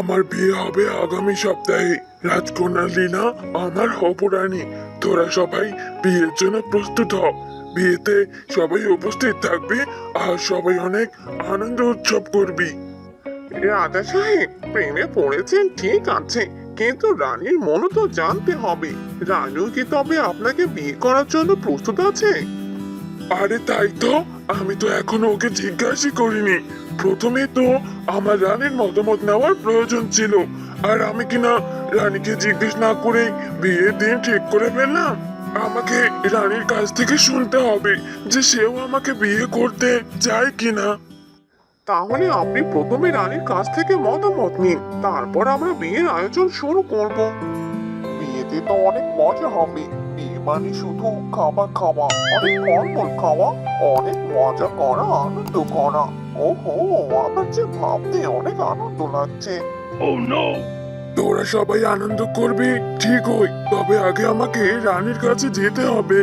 আমার বিয়ে হবে আগামী সপ্তাহে। রাজকন্যা লীনা আমার অপরাণী তোরা সবাই বিয়ের জন্য প্রস্তুত হ। বিয়েতে সবাই উপস্থিত থাকবে আর সবাই অনেক আনন্দ উৎসব করবি। রাজা সাহেব প্রেমে পড়েছেন ঠিক আছে কিন্তু রানীর মনও তো জানতে হবে। রানীও কি তবে আপনাকে বিয়ে করার জন্য প্রস্তুত আছে? আরে তাই তো আমি তো এখনও ওকে জিজ্ঞাসা করিনি। প্রথমে তো আমার রানীর মতামত নেওয়ার প্রয়োজন ছিল। আর আমি কিনা রানীকে জিজ্ঞেস না করে বিয়ের দিন ঠিক করে ফেললাম? আমাকে রানীর কাছ থেকে শুনতে হবে যে সেও আমাকে বিয়ে করতে চায় কিনা তাহলে আপনি প্রথমে রানীর কাছ থেকে মতামত নিন, তারপর আমরা বিয়ের আয়োজন শুরু করব। বিয়েতে তো অনেক মজা হবে। বিয়ে মানে শুধু খাবার খাওয়া, অনেক ফলমূল খাওয়া, অনেক মজা করা, আনন্দ করা। ওহো আমার যে ভাবতে অনেক আনন্দ লাগছে। তোরা সবাই আনন্দ করবি? ঠিক হই তবে আগে আমাকে রানীর কাছে যেতে হবে।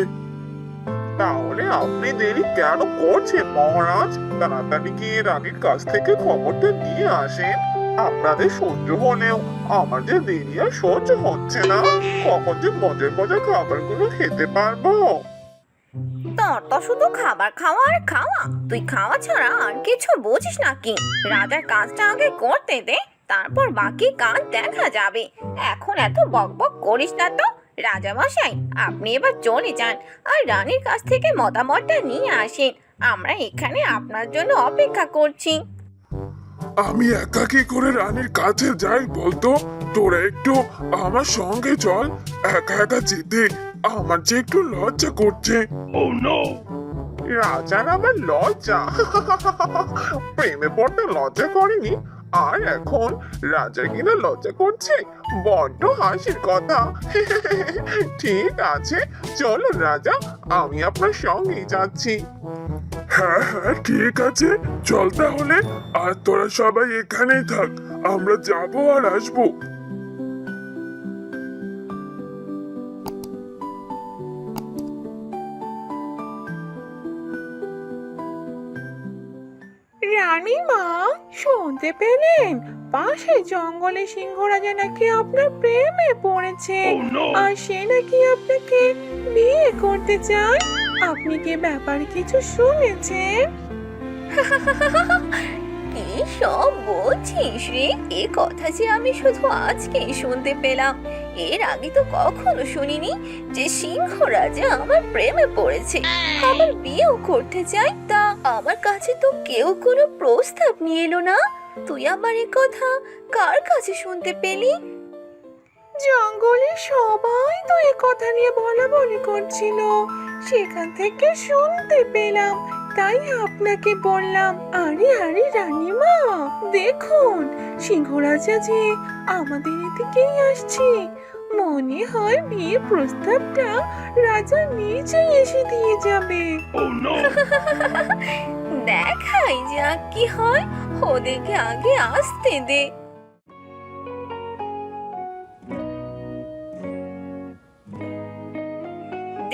তাহলে আপনি দেরি কেন করছেন মহারাজ? তাড়াতাড়ি গিয়ে রানীর কাছ থেকে খবরটা নিয়ে আসেন। আপনাদের সহ্য হলেও আমার যে দেরি আর সহ্য হচ্ছে না। কখন যে মজার মজার খাবারগুলো খেতে পারব? তো শুধু খাবার খাওয়া আর খাওয়া। তুই খাওয়া ছাড়া আর কিছু বুঝিস নাকি রাজার কাজটা আগে করতে দে, তারপর বাকি কাজ দেখা যাবে। এখন এত বকবক করিস না তো রাজা মশাই আপনি এবার চলে যান আর রানীর কাছ থেকে মতামতটা নিয়ে আসেন। আমরা এখানে আপনার জন্য অপেক্ষা করছি। আমি একা কি করে রানীর কাছে যাই বলতো? তোরা একটু আমার সঙ্গে চল। একা একা যেতে আমার যে একটু লজ্জা করছে। রাজার আমার লজ্জা। প্রেমে পড়তে লজ্জা করেনি? আর এখন রাজা কিনা লজ্জা করছে? বড্ড হাসির কথা। ঠিক আছে চলো রাজা আমি আপনার সঙ্গেই যাচ্ছি। হ্যাঁ হ্যাঁ ঠিক আছে। চল তাহলে আর তোরা সবাই এখানেই থাক। আমরা যাব আর আসব। শুনতে পেলেন? পাশে জঙ্গলে সিংহরাজা নাকি আপনার প্রেমে পড়েছে। আর সে নাকি আপনাকে বিয়ে করতে চায়? আপনি কি ব্যাপারে কিছু শুনেছেন? কি সব বলছিস রে? এ কথা যে আমি শুধু আজকেই শুনতে পেলাম। এর আগে তো কখনো শুনিনি যে সিংহ রাজা আমার প্রেমে পড়েছে। আমার বিয়েও করতে চাই তা আমার কাছে তো কেউ কোনো প্রস্তাব নিয়ে এলো না। তুই আমার এ কথা কার কাছে শুনতে পেলি? জঙ্গলে সবাই তো এ কথা নিয়ে বলা বলি করছিল। সেখান থেকে শুনতে পেলাম তাই আপনাকে বললাম আরে আরে রানীমা দেখুন সিংহরাজা যে আমাদের এদিকেই আসছে। মনে হয় বিয়ে প্রস্তাবটা রাজা নিজেই এসে দিয়ে যাবে। দেখাই যাক কি হয়। ওদেরকে আগে আসতে দে।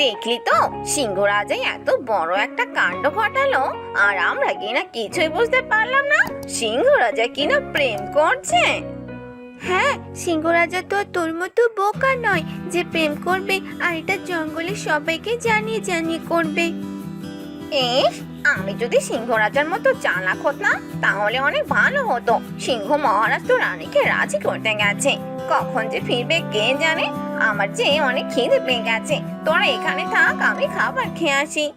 দেখলি তো সিংহ রাজাই এত বড় একটা কাণ্ড ঘটালো, আর আমরা কিনা কিছুই বুঝতে পারলাম না সিংহ রাজা কিনা প্রেম করছে। হ্যাঁ সিংহ রাজা তো তোর মতো বোকা নয় যে প্রেম করবে, আর এটা জঙ্গলে সবাইকে জানিয়ে জানিয়ে করবে। ইস, আমি যদি সিংহ রাজার মতো চালাক হতাম, তাহলে অনেক ভালো হতো। সিংহ মহারাজ তো রানীকে রাজি করতে গেছে। কখন যে ফিরবে কে জানে? আমার যে অনেক খিদে পেয়ে গেছে। তোরা এখানে থাক, আমি খাবার খেয়ে আসি।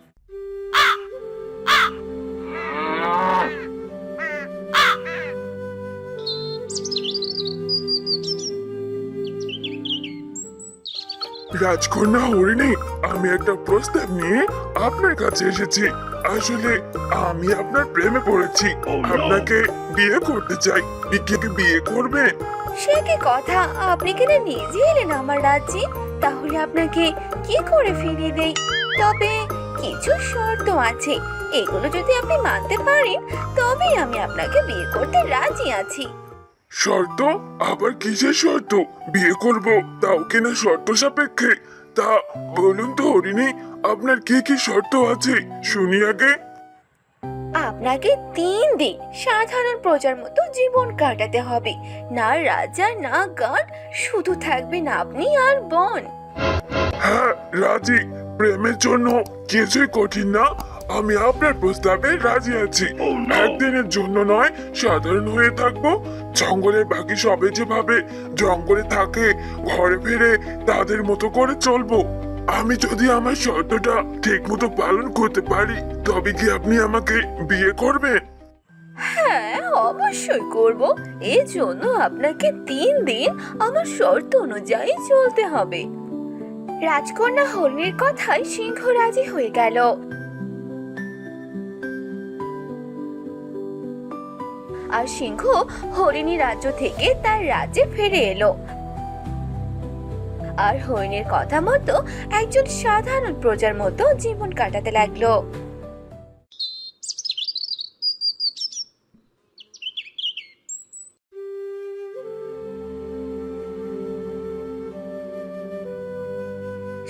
রাজকন্যা হরিণী আমি একটা প্রস্তাব নিয়ে আপনার কাছে এসেছি। আসলে আমি আপনার প্রেমে পড়েছি। আপনাকে বিয়ে করতে চাই। বিকিকে বিয়ে করবেন? সে কি কথা? আপনি কিনা নিজে এলেন আমার রাজ্যে? তাহলে আপনাকে কি করে ফিরিয়ে দেই? তবে কিছু শর্ত আছে। এগুলো যদি আপনি মানতে পারেন তবেই আমি আপনাকে বিয়ে করতে রাজি আছি। শর্ত? আবার কিসের শর্ত? বিয়ে করব তাও কিনা শর্ত সাপেক্ষে? তা বলুন তো হরিণী আপনার কি কি শর্ত আছে? শুনি আগে। আপনাকে তিন দিন সাধারণ প্রজার মতো জীবন কাটাতে হবে। না রাজা না গান শুধু থাকবেন আপনি আর বন। হ্যাঁ রাজি। প্রেমের জন্য কিছুই কঠিন না আমি আপনার প্রস্তাবে রাজি আছি। একদিনের জন্য নয় সাধারণ হয়ে থাকব। জঙ্গলের বাকি সবে যেভাবে জঙ্গলে থাকে ঘরে ফিরে তাদের মতো করে চলবো। আমি যদি আমার শর্তটা ঠিক মতো পালন করতে পারি তবে কি আপনি আমাকে বিয়ে করবেন? হ্যাঁ অবশ্যই করব। এই জন্য আপনাকে তিন দিন আমার শর্ত অনুযায়ী চলতে হবে। রাজকন্যা হরিণের কথায় সিংহ রাজি হয়ে গেল। আর সিংহ হরিণী রাজ্য থেকে তার রাজ্যে ফিরে এলো। আর হরিণের কথা মতো একজন সাধারণ প্রজার মতো জীবন কাটাতে লাগল।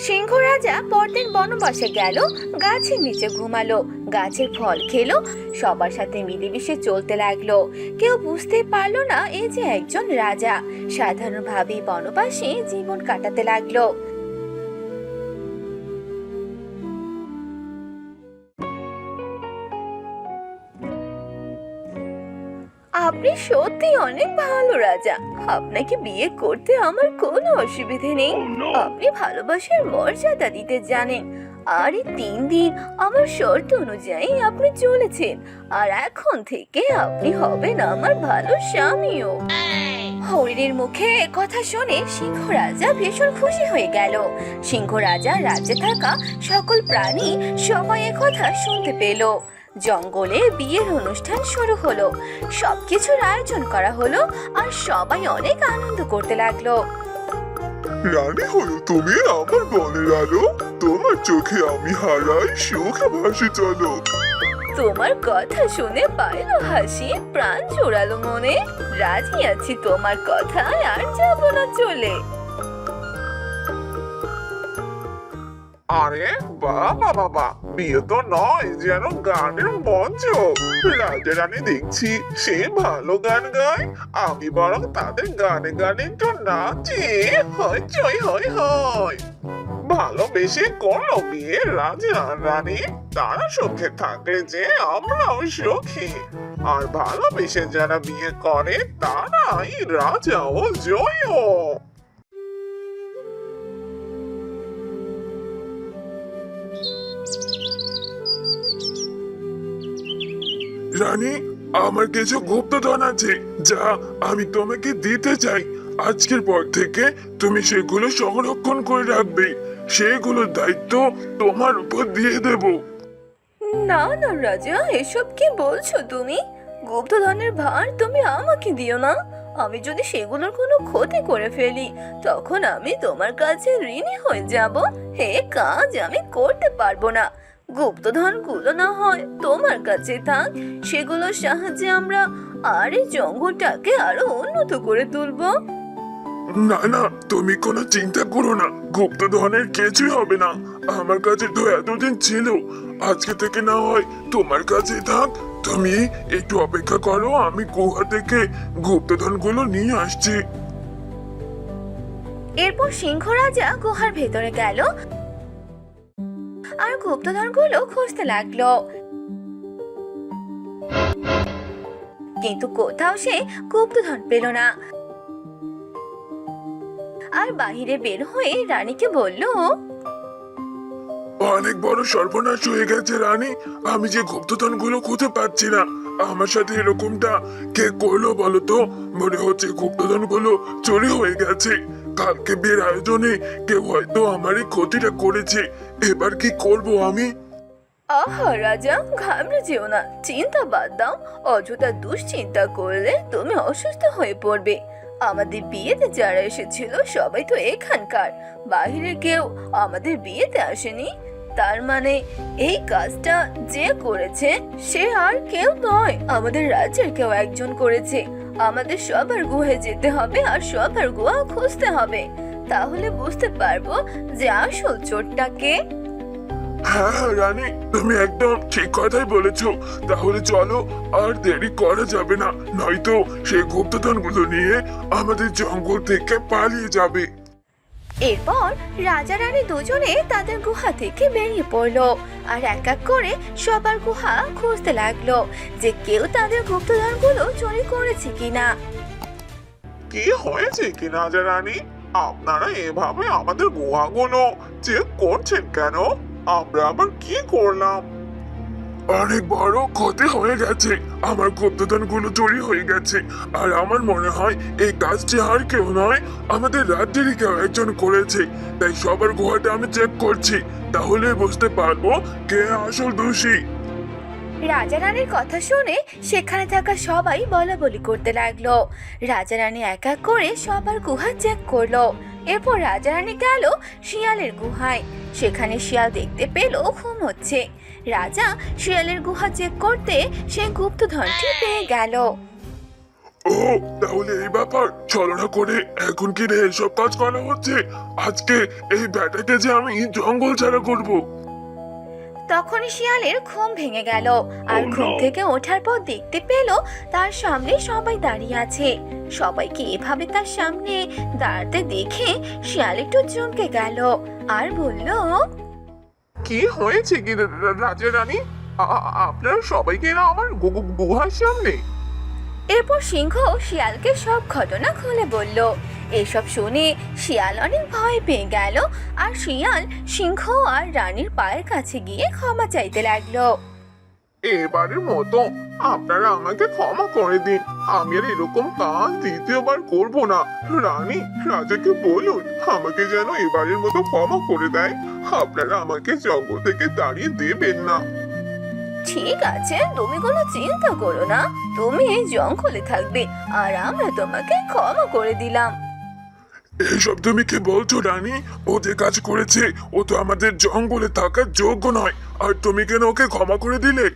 সিংহ রাজা পরদিন বনবাসে গেল, গাছের নিচে ঘুমালো, গাছের ফল খেলো, সবার সাথে মিলেমিশে চলতে লাগল। কেউ বুঝতে পারল না এ যে একজন রাজা। সাধারণভাবে বনবাসে জীবন কাটাতে লাগল। আপনি সত্যি অনেক ভালো রাজা। আপনাকে বিয়ে করতে আমার কোনো অসুবিধে নেই। আপনি ভালোবাসার মর্যাদা দিতে জানেন। আর এই তিন দিন আমার শর্ত অনুযায়ী আপনি চলেছেন। আর এখন থেকে আপনি হবেন আমার ভালো স্বামীও। হরিণের মুখে কথা শুনে সিংহ রাজা ভীষণ খুশি হয়ে গেল। সিংহ রাজা রাজ্যে থাকা সকল প্রাণী সবাই কথা শুনতে পেল। জঙ্গলে বিয়ের অনুষ্ঠান শুরু হলো। সবকিছুর আয়োজন করা হলো আর সবাই অনেক আনন্দ করতে লাগল। রানী হলো তুমি আমার বনের আলো। তোমার চোখে আমি হারাই সুখে ভাসি চলো। তোমার কথা শুনে পাইল হাসি প্রাণ জোড়ালো মনে। রাজি আছি তোমার কথায় আর যাব না চলে। আরে বাবা বাবা বিয়ে তো নয় যেন গানের মঞ্চ রাজা রানী দেখছি সে ভালো গান গায়, আমি বরং তাদের গানে গানে একটু নাচি। হয়, জয়, হয় হয়। ভালোবেসে করল বিয়ে রাজা রানী তারা সুখে থাকে যে আমরাও সুখী। আর ভালোবেসে যারা বিয়ে করে, তারাই রাজা ও জয় রানী, আমার কিছু গুপ্তধন আছে যা আমি তোমাকে দিতে চাই। আজকের পর থেকে তুমি সেগুলো সংরক্ষণ করে রাখবে। সেগুলোর দায়িত্ব তোমার উপর দিয়ে দেব। না না, রাজা, এসব কি বলছো তুমি? গুপ্তধনের ভার তুমি আমাকে দিও না। আমি যদি সেগুলোর কোনো ক্ষতি করে ফেলি, তখন আমি তোমার কাছে ঋণী হয়ে যাব। হে কাজ, আমি করতে পারব না। গুপ্তধনগুলো না হয় তোমার কাছে থাক সেগুলোর সাহায্যে আমরা আর এই জঙ্গলটাকে আরও উন্নত করে তুলবো। না না তুমি কোনো চিন্তা করো না গুপ্তধনের কিছুই হবে না। আমার কাছে তো এতদিন ছিল আজকে থেকে না হয় তোমার কাছে থাক তুমি একটু অপেক্ষা করো আমি গুহা থেকে গুপ্তধনগুলো নিয়ে আসছি। এরপর সিংহ রাজা গুহার ভেতরে গেল আর গুপ্তধনগুলো খুঁজতে লাগল। কিন্তু কোথাও সে গুপ্তধন পেল না। আর বাহিরে বের হয়ে রানীকে বলল, অনেক বড় সর্বনাশ হয়ে গেছে রানী। আমি যে গুপ্তধনগুলো খুঁজে পাচ্ছি না, আমার সাথে এরকমটা কে করল বলো তো? মনে হচ্ছে গুপ্তধনগুলো চুরি হয়ে গেছে। কালকে বিয়ের আয়োজনে কেউ হয়তো আমার এই ক্ষতিটা করেছে। এবার কি করব আমি? আহা, রাজা, ঘাবড়ে যেও না। চিন্তা বাদ দাও। অযথা দুশ্চিন্তা করলে তুমি অসুস্থ হয়ে পড়বে। আমাদের বিয়েতে যারা এসেছিল, সবাই তো এখানকার। বাইরে কেউ আমাদের বিয়েতে আসেনি। তার মানে এই কাজটা যে করেছে, সে আর কেউ নয়। আমাদের রাজ্যের কেউ একজন করেছে। আমাদের সবার গুহে যেতে হবে আর সবার গুহা খুঁজতে হবে। তাহলে বুঝতে পারব যে আসল চোরটা কে হ্যাঁ হ্যাঁ রানী, তুমি একদম ঠিক কথাই বলেছ। তাহলে চলো, আর দেরি করা যাবে না। নয়তো সেই গুপ্তধনগুলো নিয়ে আমাদের জঙ্গল থেকে পালিয়ে যাবে। এরপর রাজা রানী দুজনে তাদের গুহা থেকে বেরিয়ে পড়ল আর এক এক করে সবার গুহা খুঁজতে লাগল যে কেউ তাদের গুপ্তধনগুলো চুরি করেছে কিনা। কি হয়েছে কি রাজা রানী? আপনারা এভাবে আমাদের গুহাগুলো চেক করছেন কেন? আমরা আবার কি করলাম? অনেক বড় ক্ষতি হয়ে গেছে। আমার গুপ্তধনগুলো চুরি হয়ে গেছে। আর আমার মনে হয় এই কাজটি আর কেউ নয়, আমাদের রাজ্যেরই কেউ একজন করেছে। তাই সবার গুহাটা আমি চেক করছি। তাহলে বুঝতে পারব কে আসল দোষী। রাজা রানীর কথা শুনে সেখানে থাকা সবাই বলা বলি করতে লাগল। রাজা রানী এক এক করে সবার গুহা চেক করল। এরপর রাজা রানী গেল শিয়ালের গুহায়। সেখানে শিয়াল দেখতে পেল ঘুম হচ্ছে। রাজা শিয়ালের গুহা চেক করতে সে গুপ্তধনটি পেয়ে গেল। ও তাহলে এই ব্যাপার ছলনা করে এখন কি রে এসব কাজ করা হচ্ছে? আজকে এই ব্যাটাকে যে আমি জঙ্গল ছাড়া করব। তখনই শিয়ালের ঘুম ভেঙে গেল আর Oh, ঘুম থেকে ওঠার পর দেখতে পেল তার সামনে সবাই দাঁড়িয়ে আছে। সবাইকে এভাবে তার সামনে দাঁড়াতে দেখে শিয়াল একটু চমকে গেল আর বলল কি হয়েছে কি, রাজা রানী? আপনার সবাইকে না আমার গুহার সামনে? এরপর সিংহ শিয়ালকে সব ঘটনা খুলে বলল। এসব শুনে শিয়াল অনেক ভয় পেয়ে গেল, আর শিয়াল সিংহ আর রানীর পায়ের কাছে গিয়ে ক্ষমা চাইতে লাগল। এবারের মতো আপনারা আমাকে ক্ষমা করে দিন। আমি আর এরকম কাজ দ্বিতীয়বার করব না। রানী রাজাকে বলুন আমাকে যেন এবারের মতো ক্ষমা করে দেয়। আপনারা আমাকে জঙ্গল থেকে দাঁড়িয়ে দেবেন না। ঠিক আছে তুমি কোনো চিন্তা করো না। তুমি এই জঙ্গলে থাকবে আর আমরা তোমাকে ক্ষমা করে দিলাম। এইসব তুমি কি বলছো রানী? ও যে কাজ করেছে ও তো আমাদের জঙ্গলে থাকার যোগ্য নয়। আর তুমি কেন ওকে ক্ষমা করে দিলে?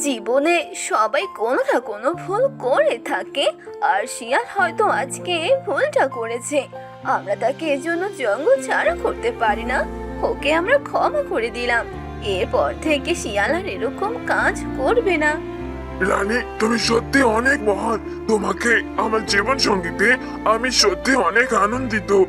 জীবনে সবাই কোনো না কোনো ভুল করে থাকে। আর শিয়াল হয়তো আজকে ভুলটা করেছে। আমরা তাকে এজন্য জঙ্গল ছাড়া করতে পারি না। ওকে আমরা ক্ষমা করে দিলাম। এরপর থেকে শিয়াল আর এরকম কাজ করবে না। রানী, তুমি সত্যি অনেক মহান। তোমাকে আমার জীবন সঙ্গীতে আমি সত্যি অনেক আনন্দিত।